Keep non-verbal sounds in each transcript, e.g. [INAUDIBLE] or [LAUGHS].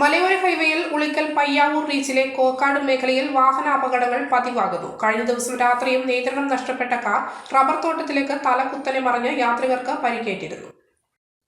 മലയോര ഹൈവേയിൽ ഉളിക്കൽ പയ്യാവൂർ റീച്ചിലെ കോക്കാട് മേഖലയിൽ വാഹന അപകടങ്ങൾ പതിവാകുന്നു. കഴിഞ്ഞ ദിവസം രാത്രിയും നിയന്ത്രണം നഷ്ടപ്പെട്ട കാർ റബ്ബർ തോട്ടത്തിലേക്ക് തലകുത്തനെ മറിഞ്ഞ് യാത്രികർക്ക് പരിക്കേറ്റിരുന്നു.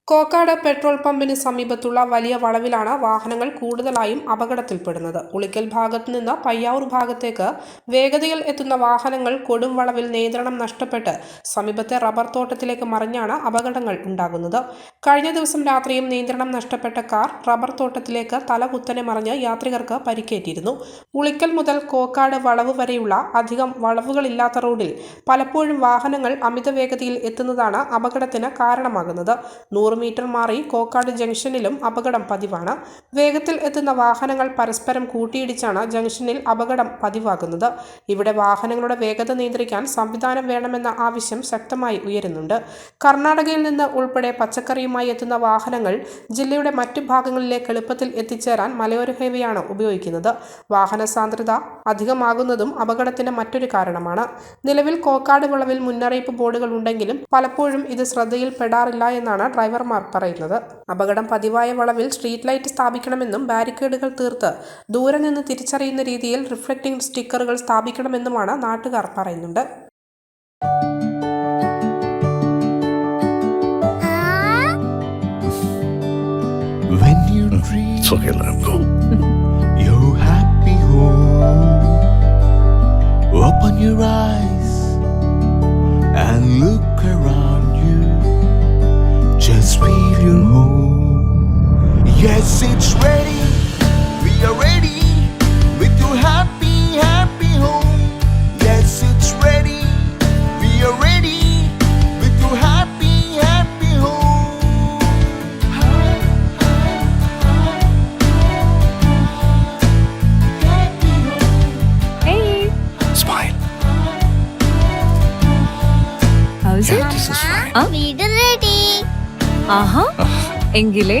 കോക്കാട് പെട്രോൾ പമ്പിന് സമീപത്തുള്ള വലിയ വളവിലാണ് വാഹനങ്ങൾ കൂടുതലായും അപകടത്തിൽപ്പെടുന്നത്. ഉളിക്കൽ ഭാഗത്തു നിന്ന് പയ്യാവൂർ ഭാഗത്തേക്ക് വേഗതയിൽ എത്തുന്ന വാഹനങ്ങൾ കൊടും വളവിൽ നിയന്ത്രണം നഷ്ടപ്പെട്ട് സമീപത്തെ റബ്ബർ തോട്ടത്തിലേക്ക് മറിഞ്ഞാണ് അപകടങ്ങൾ ഉണ്ടാകുന്നത്. കഴിഞ്ഞ ദിവസം രാത്രിയും നിയന്ത്രണം നഷ്ടപ്പെട്ട കാർ റബ്ബർ തോട്ടത്തിലേക്ക് തലകുത്തനെ മറിഞ്ഞ് യാത്രികർക്ക് പരിക്കേറ്റിരുന്നു. ഉളിക്കൽ മുതൽ കോക്കാട് വളവ് വരെയുള്ള അധികം വളവുകളില്ലാത്ത റോഡിൽ പലപ്പോഴും വാഹനങ്ങൾ അമിത വേഗതയിൽ എത്തുന്നതാണ് അപകടത്തിന് കാരണമാകുന്നത്. നൂറ് മീറ്റർ മാറി കോക്കാട് ജംഗ്ഷനിലും അപകടം പതിവാണ്. വേഗത്തിൽ എത്തുന്ന വാഹനങ്ങൾ പരസ്പരം കൂട്ടിയിടിച്ചാണ് ജംഗ്ഷനിൽ അപകടം പതിവാകുന്നത്. ഇവിടെ വാഹനങ്ങളുടെ വേഗത നിയന്ത്രിക്കാൻ സംവിധാനം വേണമെന്ന ആവശ്യം ശക്തമായി ഉയരുന്നുണ്ട്. കർണാടകയിൽ നിന്ന് ഉൾപ്പെടെ പച്ചക്കറിയുമായി എത്തുന്ന വാഹനങ്ങൾ ജില്ലയുടെ മറ്റു ഭാഗങ്ങളിലേക്ക് എളുപ്പത്തിൽ എത്തിച്ചേരാൻ മലയോര ഹൈവേയാണ് ഉപയോഗിക്കുന്നത്. വാഹന സാന്ദ്രത അധികമാകുന്നതും അപകടത്തിന് മറ്റൊരു കാരണമാണ്. നിലവിൽ കോക്കാട് വിളവിൽ മുന്നറിയിപ്പ് ബോർഡുകൾ ഉണ്ടെങ്കിലും പലപ്പോഴും ഇത് ശ്രദ്ധയിൽപ്പെടാറില്ല എന്നാണ് ഡ്രൈവർമാർ പറയുന്നത്. അപകടം പതിവായ വളവിൽ സ്ട്രീറ്റ് ലൈറ്റ് സ്ഥാപിക്കണമെന്നും ബാരിക്കേഡുകൾ തീർത്ത് ദൂരെ നിന്ന് തിരിച്ചറിയുന്ന രീതിയിൽ റിഫ്ലക്റ്റിംഗ് സ്റ്റിക്കറുകൾ സ്ഥാപിക്കണമെന്നുമാണ് നാട്ടുകാർ പറയുന്നുണ്ട്. When you dream Yes, it's ready. We are ready with your happy, happy home. Yes, it's ready. We are ready with your happy, happy home. Hey, Smile. how's it? This is fine. ആ? വീട് ready ആഹാ [LAUGHS] എങ്കിലേ